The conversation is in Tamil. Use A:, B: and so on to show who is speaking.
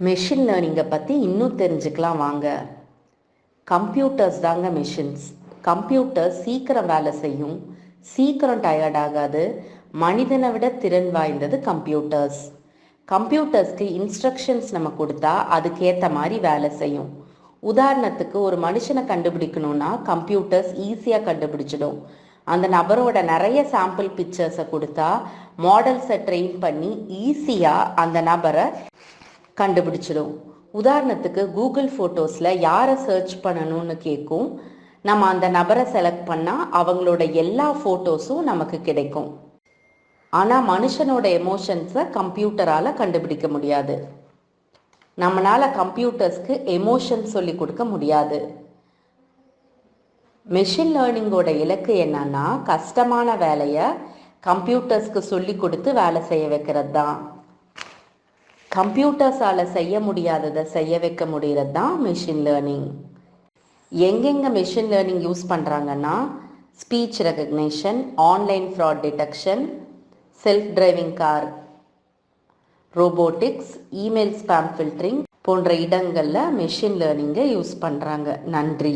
A: மெஷின் லேர்னிங்கை பற்றி இன்னும் தெரிஞ்சுக்கலாம் வாங்க. கம்ப்யூட்டர்ஸ் தாங்க மிஷின்ஸ் கம்ப்யூட்டர் சீக்கிரம் வேலை செய்யும். சீக்கிரம் டயர்ட் ஆகாது. மனிதனை விட திறன் வாய்ந்தது கம்ப்யூட்டர்ஸ் கம்ப்யூட்டர்ஸ்க்கு இன்ஸ்ட்ரக்ஷன்ஸ் நம்ம கொடுத்தா அதுக்கேற்ற மாதிரி வேலை செய்யும். உதாரணத்துக்கு ஒரு மனுஷனை கண்டுபிடிக்கணும்னா கம்ப்யூட்டர்ஸ் ஈஸியாக கண்டுபிடிச்சிடும். அந்த நபரோட நிறைய சாம்பிள் பிக்சர்ஸை கொடுத்தா மாடல்ஸை ட்ரெயின் பண்ணி ஈஸியாக அந்த நபரை கண்டுபிடிச்சிடும். உதாரணத்துக்கு கூகுள் ஃபோட்டோஸில் யாரை சர்ச் பண்ணணும்னு கேட்கும் நம்ம அந்த நபரை செலக்ட் பண்ணால் அவங்களோட எல்லா ஃபோட்டோஸும் நமக்கு கிடைக்கும். ஆனால் மனுஷனோட எமோஷன்ஸை கம்ப்யூட்டரால் கண்டுபிடிக்க முடியாது. நம்மளால் கம்ப்யூட்டர்ஸ்க்கு எமோஷன் சொல்லி கொடுக்க முடியாது. மெஷின் லேர்னிங்கோட இலக்கு என்னன்னா கஷ்டமான வேலையை கம்ப்யூட்டர்ஸ்க்கு சொல்லி கொடுத்து வேலை செய்ய வைக்கிறது தான் கம்ப்யூட்டர்ஸால் செய்ய முடியாததை செய்ய வைக்க முடிகிறது தான் மிஷின் லேர்னிங் எங்கெங்கே மிஷின் லேர்னிங் யூஸ் பண்ணுறாங்கன்னா speech recognition online fraud detection self driving car robotics email spam filtering போன்ற இடங்களில் மெஷின் லேர்னிங்கை யூஸ் பண்ணுறாங்க நன்றி.